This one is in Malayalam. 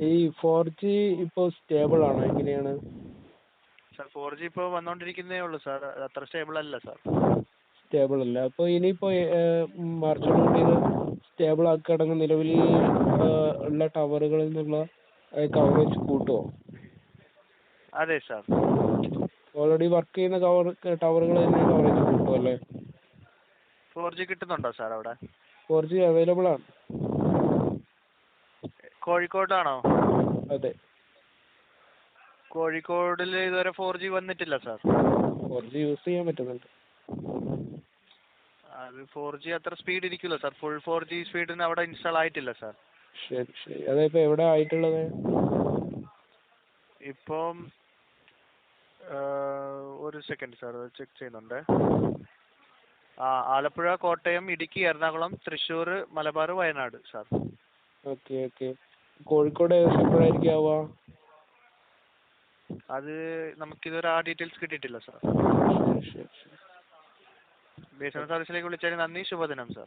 ഈ ഫോർ ജി ഇപ്പോൾ സ്റ്റേബിൾ ആണോ? എങ്ങനെയാണ്? സാർ ഫോർ ജി ഇപ്പോൾ വന്നുകൊണ്ടിരിക്കുന്നേ ഉള്ളൂ സാർ അത്ര സ്റ്റേബിൾ അല്ല സാർ സ്റ്റേബിൾ അല്ല. അപ്പോൾ ഇനിയിപ്പോൾ മാർച്ചോടുകൂടി ഇത് സ്റ്റേബിൾ ആക്കുകയാണെങ്കിൽ നിലവിൽ ഉള്ള ടവറുകളിൽ നിന്നുള്ള കവറേജ് കൂട്ടുമോ അതെ സാർ ഓൾറെഡി വർക്ക് ചെയ്യുന്ന കവർ ടവറുകൾ തന്നെ കവറേജ് കൂട്ടുമല്ലേ ഫോർ ജി കിട്ടുന്നുണ്ടോ സാർ അവിടെ? ഫോർ ജി അവൈലബിൾ ആണ്. കോഴിക്കോടാണോ? അതെ. കോഴിക്കോടിൽ ഇതുവരെ ഫോർ ജി വന്നിട്ടില്ല സാർ ഫോർ ജി യൂസ് ചെയ്യാൻ പറ്റുന്നുണ്ട്. അത് ഫോർ ജി അത്ര സ്പീഡ് ഇരിക്കില്ല സാർ ഫുൾ ഫോർ ജി സ്പീഡിന് അവിടെ ഇൻസ്റ്റാൾ ആയിട്ടില്ല സാർ ശരി ശരി. അതിപ്പോൾ എവിടെ ആയിട്ടുള്ളത്? ഇപ്പം ഒരു സെക്കൻഡ് സാർ ചെക്ക് ചെയ്യുന്നുണ്ട്. ആ Alappuzha Kottayam Idukki Ernakulam Thrissur Malabar Wayanad sir okay okay. Kozhikode ഏകദേശം എപ്പോഴായിരിക്കും ആവുക. അത് നമുക്കിതുവരെ ആ ഡീറ്റെയിൽസ് കിട്ടിയിട്ടില്ല sir B S N L സർവീസിലേക്ക് വിളിച്ചതിന് നന്ദി ശുഭദിനം സാർ